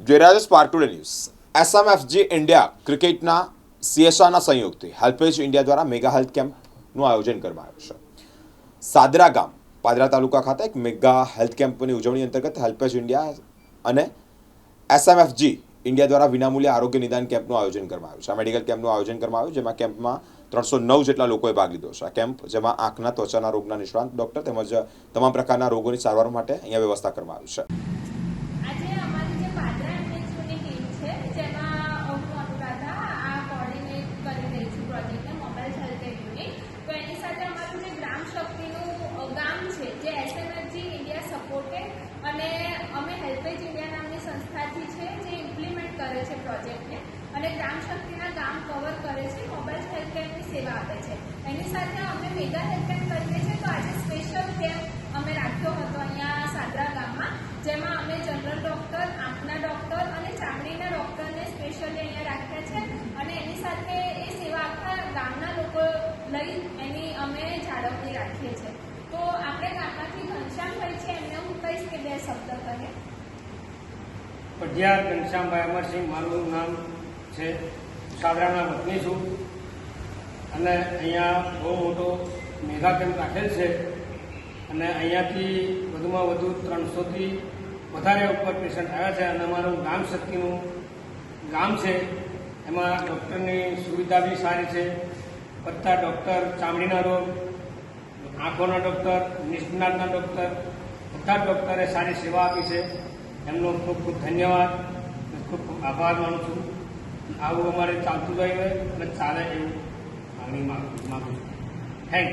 જોઈ today news SMFG India ક્રિકેટના સીએસઆરના સંયુક્તથી હેલ્પેજ ઇન્ડિયા દ્વારા મેગા હેલ્થ કેમ્પનું આયોજન કરવામાં આવ્યું છે. સાદરા ગામ, પાદરા તાલુકા ખાતે એક મેગા હેલ્થ કેમ્પની ઉજવણી અંતર્ગત હેલ્પેજ ઇન્ડિયા અને એસએમએફજી ઇન્ડિયા દ્વારા વિનામૂલ્ય આરોગ્ય નિદાન કેમ્પનું આયોજન કરવામાં આવ્યું છે. આ મેડિકલ કેમ્પનું આયોજન કરવામાં આવ્યું જેમાં કેમ્પમાં ત્રણસો નવ જેટલા લોકોએ ભાગ લીધો છે. આ કેમ્પ જેમાં આંખના, ત્વચાના રોગના નિષ્ણાંત ડૉક્ટર તેમજ તમામ પ્રકારના રોગોની સારવાર માટે અહીંયા વ્યવસ્થા કરવામાં આવી છે આજે અમારી જે પાદરા એમએચયુની ટીમ છે જેમાં હું અનુરાધા આ કોર્ડિનેટ કરી રહી છું પ્રોજેક્ટને મોબાઈલ હેલ્થ યુનિટ તો એની સાથે અમારું જે ગ્રામ શક્તિનું અ, ગામ છે જે એસએમએફજી ઇન્ડિયા સપોર્ટેડ અને અમે હેલ્પેજ ઇન્ડિયા નામની સંસ્થાથી છે જે ઇમ્પ્લિમેન્ટ કરે અને ગ્રામ શક્તિના ગામ કવર કરે છે મોબાઈલ હેલ્થ કેમ્પની સેવા આપે છે. એની સાથે અમે મેગા હેલ્થ કેમ્પ કરીએ છીએ, તો આજે સ્પેશિયલ કેમ્પ અમે રાખ્યો હતો અહીંયા સાદરા ગામમાં, જેમાં અમે જનરલ ડૉક્ટર આંખના ડૉક્ટર અને ચામડીના ડૉક્ટરને સ્પેશિયલી અહીંયા રાખ્યા છે. અને એની સાથે એ સેવા આપતા ગામના લોકો લઈ એની અમે જાળવણી રાખીએ છીએ. તો આપણે ગામમાંથી ઘનશ્યામભાઈ છે એમને પઢિયાર ઘનશ્યામભાઈ અમરસિંહ મારું નામ છે. સાદરાના વતની છું. અને અહીંયા બહુ મોટો મેગા કેમ્પ રાખેલ છે. અને અહીંયાથી વધુમાં વધુ ત્રણસોથી વધારે ઉપર પેશન્ટ આવ્યા છે અને અમારું ગામ શક્તિનું ગામ છે. એમાં ડૉક્ટરની સુવિધા બી સારી છે. બધા ડૉક્ટર, ચામડીના રોગ, આંખોના ડૉક્ટર, નિષ્ણાતના ડૉક્ટર, બધા ડૉક્ટરે સારી સેવા આપી છે. એમનો ખૂબ ખૂબ ધન્યવાદ ખૂબ ખૂબ આભાર માનું છું. આવું અમારે ચાલતું રહ્યું અને ચાલે એવું માંગણી માગું છું. થેન્ક